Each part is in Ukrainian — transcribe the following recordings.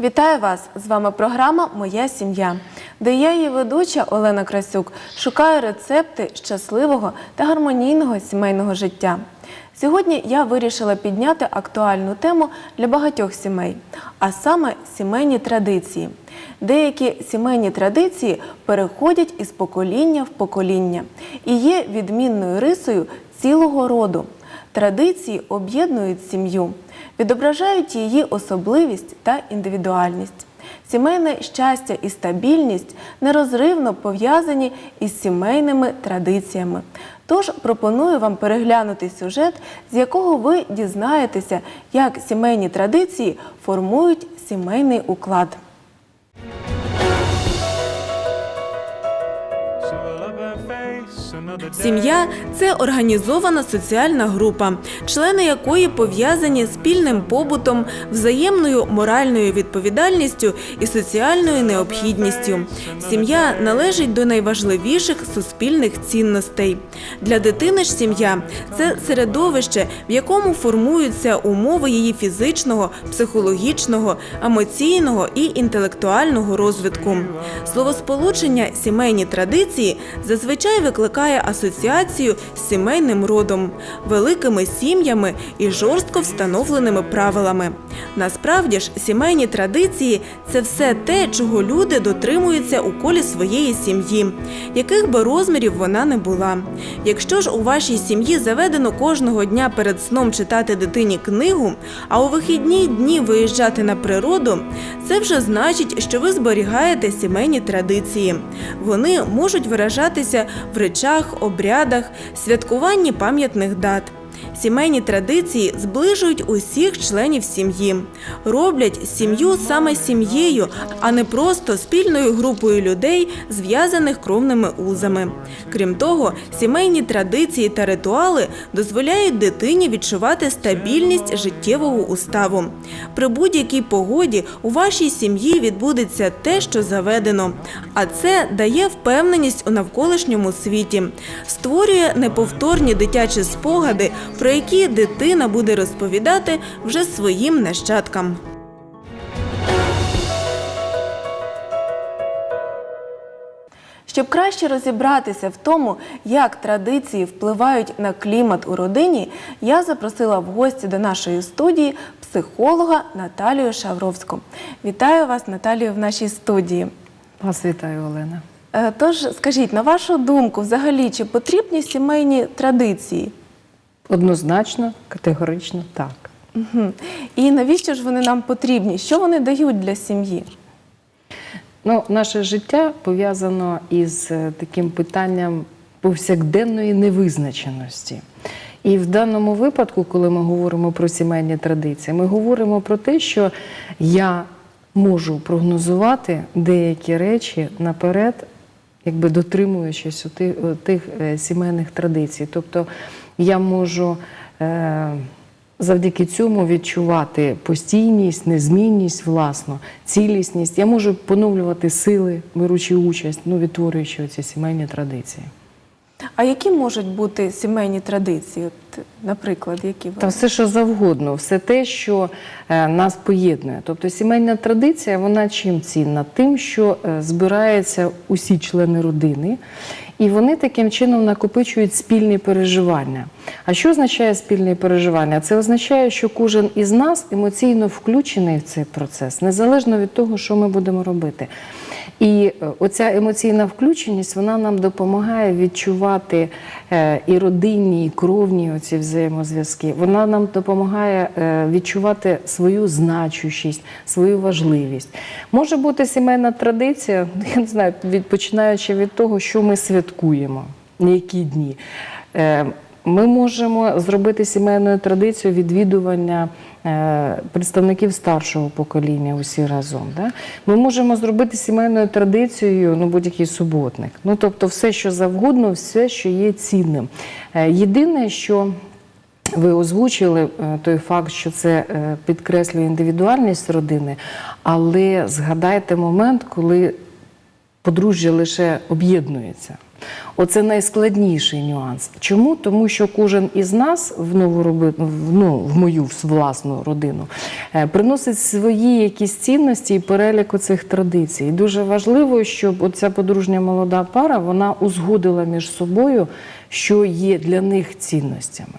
Вітаю вас! З вами програма Моя сім'я, де я, її ведуча Олена Красюк, шукаю рецепти щасливого та гармонійного сімейного життя. Сьогодні я вирішила підняти актуальну тему для багатьох сімей, а саме сімейні традиції. Деякі сімейні традиції переходять із покоління в покоління і є відмінною рисою цілого роду. Традиції об'єднують сім'ю, відображають її особливість та індивідуальність. Сімейне щастя і стабільність нерозривно пов'язані із сімейними традиціями. Тож пропоную вам переглянути сюжет, з якого ви дізнаєтеся, як сімейні традиції формують сімейний уклад. Сім'я це організована соціальна група, члени якої пов'язані спільним побутом, взаємною моральною відповідальністю і соціальною необхідністю. Сім'я належить до найважливіших суспільних цінностей. Для дитини ж сім'я це середовище, в якому формуються умови її фізичного, психологічного, емоційного і інтелектуального розвитку. Словосполучення сімейні традиції зазвичай викликає асоціацію з сімейним родом, великими сім'ями і жорстко встановленими правилами. Насправді ж, сімейні традиції це все те, чого люди дотримуються у колі своєї сім'ї, яких би розмірів вона не була. Якщо ж у вашій сім'ї заведено кожного дня перед сном читати дитині книгу, а у вихідні дні виїжджати на природу, це вже значить, що ви зберігаєте сімейні традиції. Вони можуть виражатися в речах, обрядах, святкуванні пам'ятних дат. Сімейні традиції зближують усіх членів сім'ї, роблять сім'ю саме сім'єю, а не просто спільною групою людей, зв'язаних кровними узами. Крім того, сімейні традиції та ритуали дозволяють дитині відчувати стабільність життєвого уставу. При будь-якій погоді у вашій сім'ї відбудеться те, що заведено, а це дає впевненість у навколишньому світі, створює неповторні дитячі спогади, про які дитина буде розповідати вже своїм нащадкам. Щоб краще розібратися в тому, як традиції впливають на клімат у родині, я запросила в гості до нашої студії психолога Наталію Шавровську. Вітаю вас, Наталію, в нашій студії. Вас вітаю, Олена. Е, Тож скажіть, на вашу думку, взагалі, чи потрібні сімейні традиції? Однозначно, категорично так. Мгм. І навіщо ж вони нам потрібні? Що вони дають для сім'ї? Ну, наше життя пов'язано із е, таким питанням повсякденної невизначеності. І в даному випадку, коли ми говоримо про сімейні традиції, ми говоримо про те, що я можу прогнозувати деякі речі наперед, якби дотримуючись у тих, у тих е, сімейних традицій. Тобто я можу е, завдяки цьому відчувати постійність, незмінність, власну, цілісність. Я можу поновлювати сили, беручи участь, ну, відтворюючи ці сімейні традиції. А які можуть бути сімейні традиції? От, наприклад, які Та все, що завгодно, все те, що е, нас поєднує. Тобто сімейна традиція, вона чим цінна? Тим, що е, збираються усі члени родини, і вони таким чином накопичують спільні переживання. А що означає спільні переживання? Це означає, що кожен із нас емоційно включений в цей процес, незалежно від того, що ми будемо робити. І е, оця емоційна включеність вона нам допомагає відчувати е, і родинні, і кровні оці взаємозв'язки. Вона нам допомагає е, відчувати свою значущість, свою важливість. Може бути сімейна традиція, я не знаю, від починаючи від того, що ми святкуємо, на які дні. Ми можемо зробити сімейною традицією відвідування е, представників старшого покоління усі разом. Да? Ми можемо зробити сімейною традицією ну, будь-який суботник. Ну, тобто, все, що завгодно, все, що є цінним. Е, Єдине, що ви озвучили е, той факт, що це підкреслює індивідуальність родини, але згадайте момент, коли подружжя лише об'єднується. Оце найскладніший нюанс. Чому? Тому що кожен із нас в нову роби... ну, в мою власну родину е, приносить свої якісь цінності і перелік оцих традицій. Дуже важливо, щоб оця подружня молода пара вона узгодила між собою, що є для них цінностями.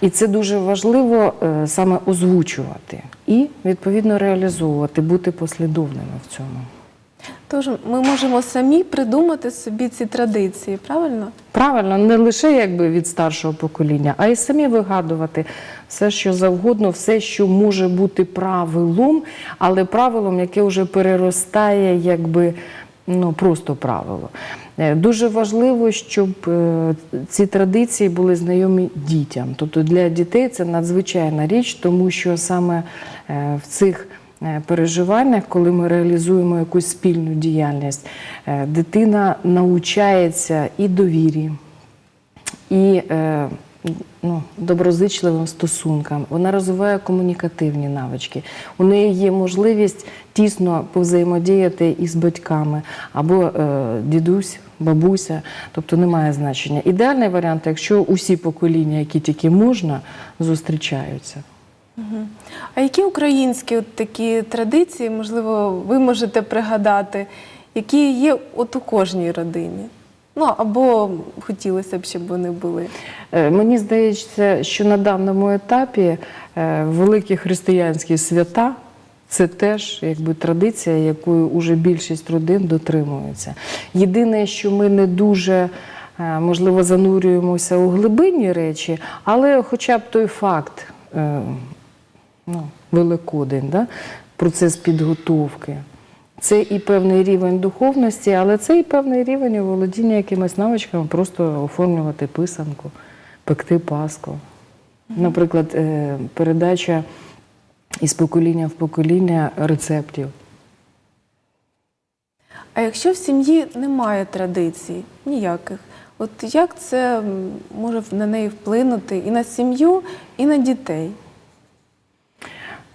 І це дуже важливо е, саме озвучувати і відповідно реалізовувати, бути послідовними в цьому. Тож ми можемо самі придумати собі ці традиції, правильно? Правильно, не лише якби від старшого покоління, а й самі вигадувати все, що завгодно, все, що може бути правилом, але правилом, яке вже переростає, якби ну просто правило. Е, Дуже важливо, щоб е, ці традиції були знайомі дітям. Тобто для дітей це надзвичайна річ, тому що саме е, в цих переживаннях, коли ми реалізуємо якусь спільну діяльність, е, дитина навчається і довірі, і е, ну, доброзичливим стосункам. Вона розвиває комунікативні навички. У неї є можливість тісно повзаємодіяти із батьками або е, дідусь, бабуся, тобто немає значення. Ідеальний варіант, якщо усі покоління, які тільки можна, зустрічаються. А які українські от такі традиції, можливо, ви можете пригадати, які є от у кожній родині? Ну або хотілося б, щоб вони були. Е, Мені здається, що на даному етапі е, великі християнські свята це теж якби традиція, якою уже більшість родин дотримується. Єдине, що ми не дуже. е, Можливо, занурюємося у глибинні речі, але хоча б той факт, ну, Великодень, да? процес підготовки. Це і певний рівень духовності, але це і певний рівень володіння якимись навичками, просто оформлювати писанку, пекти паску. Наприклад, е, передача із покоління в покоління рецептів. А якщо в сім'ї немає традицій ніяких, от як це може на неї вплинути і на сім'ю, і на дітей?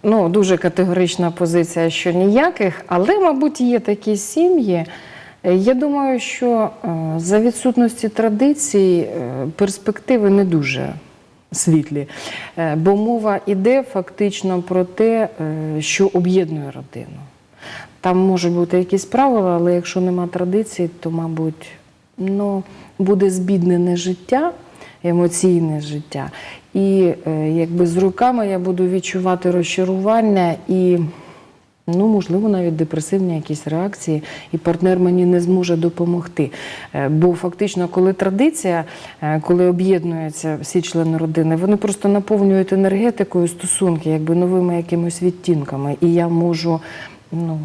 Ну, дуже категорична позиція, що ніяких, але, мабуть, є такі сім'ї. Я думаю, що е, за відсутності традицій е, перспективи не дуже світлі, Е, бо мова йде фактично про те, що об'єднує родину. Там можуть бути якісь правила, але якщо нема традицій, то, мабуть, ну, буде збіднене життя, емоційне життя. І е, якби з роками я буду відчувати розчарування і, ну, можливо, навіть депресивні якісь реакції, і партнер мені не зможе допомогти. Е, Бо фактично, коли традиція, е, коли об'єднуються всі члени родини, вони просто наповнюють енергетикою стосунки, якби новими якимось відтінками. І я можу ну,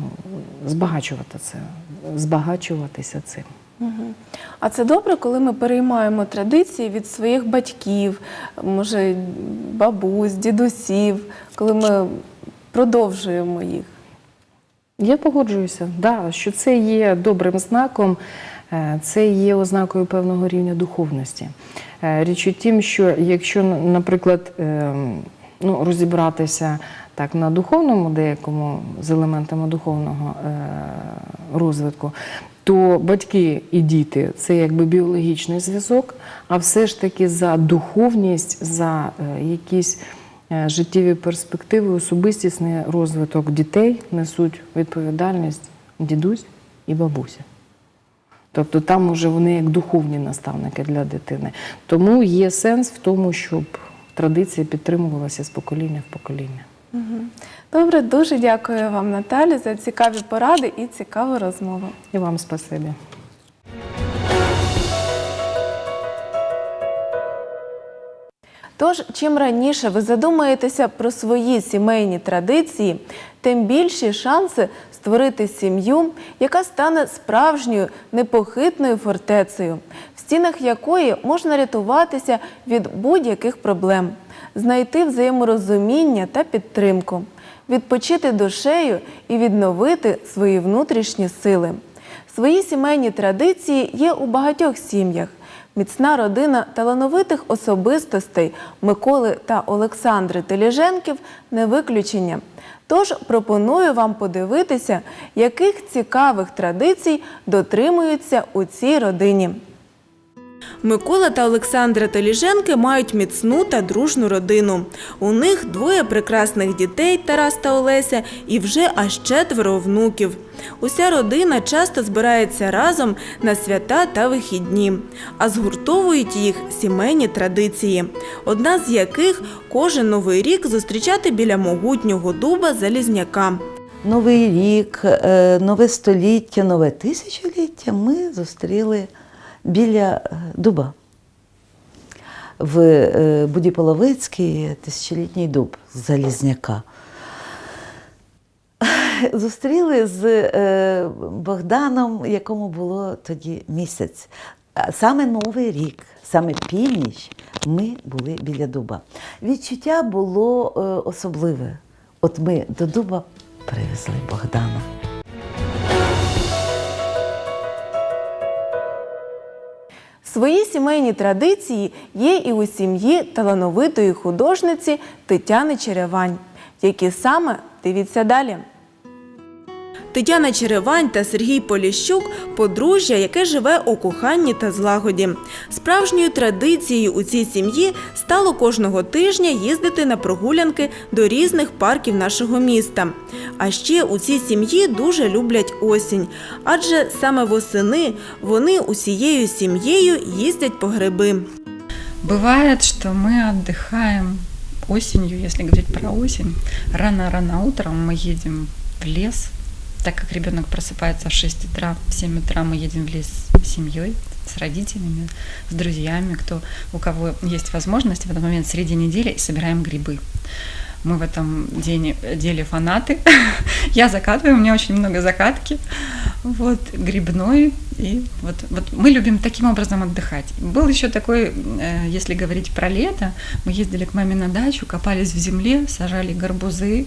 збагачувати це, збагачуватися цим. А це добре, коли ми переймаємо традиції від своїх батьків, може, бабусь, дідусів, коли ми продовжуємо їх. Я погоджуюся, да, що це є добрим знаком, е, це є ознакою певного рівня духовності. Е, Річ у тім, що якщо, наприклад, ем, ну, розібратися так на духовному деякому з елементами духовного е, розвитку, то батьки і діти це якби біологічний зв'язок, а все ж таки за духовність, за е, якісь е, життєві перспективи, особистісний розвиток дітей несуть відповідальність дідусь і бабуся. Тобто там уже вони як духовні наставники для дитини. Тому є сенс в тому, щоб традиція підтримувалася з покоління в покоління. Добре, дуже дякую вам, Наталі, за цікаві поради і цікаву розмову. І вам спасибі. Тож, чим раніше ви задумаєтеся про свої сімейні традиції, тим більші шанси створити сім'ю, яка стане справжньою непохитною фортецею, в стінах якої можна рятуватися від будь-яких проблем, знайти взаєморозуміння та підтримку, відпочити душею і відновити свої внутрішні сили. Свої сімейні традиції є у багатьох сім'ях. Міцна родина талановитих особистостей Миколи та Олександри Теліженків не виключення. Тож пропоную вам подивитися, яких цікавих традицій дотримуються у цій родині. Микола та Олександра Теліженки мають міцну та дружну родину. У них двоє прекрасних дітей Тарас та Олеся і вже аж четверо внуків. Уся родина часто збирається разом на свята та вихідні, а згуртовують їх сімейні традиції, одна з яких кожен новий рік зустрічати біля могутнього дуба Залізняка. Новий рік, е, нове століття, нове тисячоліття ми зустріли біля е, дуба. В е, Будіполовицький тисячолітній дуб з Залізняка. Зустріли з е, Богданом, якому було тоді місяць. Саме Новий рік, саме північ, ми були біля дуба. Відчуття було особливе. От ми до дуба привезли Богдана. Свої сімейні традиції є і у сім'ї талановитої художниці Тетяни Черевань. Які саме дивіться далі. Тетяна Черевань та Сергій Поліщук подружжя, яке живе у коханні та злагоді. Справжньою традицією у цій сім'ї стало кожного тижня їздити на прогулянки до різних парків нашого міста. А ще у цій сім'ї дуже люблять осінь, адже саме восени вони усією сім'єю їздять по гриби. Бывает, что мы отдыхаем осенью, если говорить про осень. Рано-рано утром мы едем в лес, так как ребенок просыпается в 6 утра, в 7 утра мы едем в лес с семьей, с родителями, с друзьями, кто, у кого есть возможность в этот момент среди недели собираем грибы. Мы в этом день, деле фанаты. Я закатываю, у меня очень много закатки. Вот, грибной. И вот, вот мы любим таким образом отдыхать. Был еще такой, э, если говорить про лето, мы ездили к маме на дачу, копались в земле, сажали горбузы, э,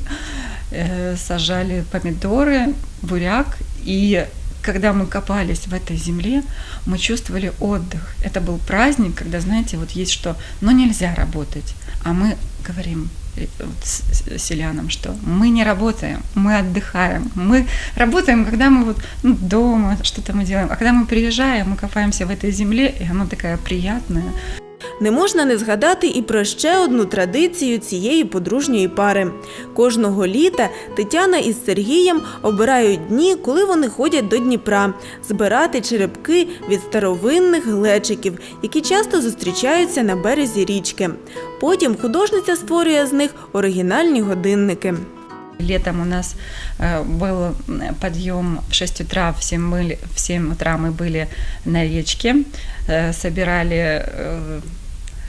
сажали помидоры, буряк. И когда мы копались в этой земле, мы чувствовали отдых. Это был праздник, когда, знаете, вот есть что, но нельзя работать. А мы говорим э, вот с- с- селянам, что мы не работаем, мы отдыхаем. Мы работаем, когда мы вот ну, дома что-то мы делаем. А когда мы приезжаем, мы копаемся в этой земле, и она такая приятная. Не можна не згадати і про ще одну традицію цієї подружньої пари. Кожного літа Тетяна із Сергієм обирають дні, коли вони ходять до Дніпра, збирати черепки від старовинних глечиків, які часто зустрічаються на березі річки. Потім художниця створює з них оригінальні годинники. Летом у нас э, был подъем в 6 утра, в 7, были, в 7 утра мы были на речке, э, собирали э,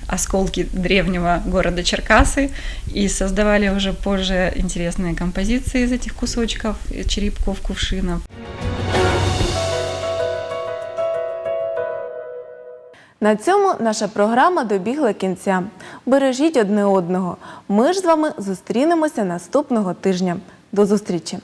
осколки древнего города Черкасы и создавали уже позже интересные композиции из этих кусочков, э, черепков, кувшинов. На цьому наша програма добігла кінця. Бережіть одне одного. Ми ж з вами зустрінемося наступного тижня. До зустрічі!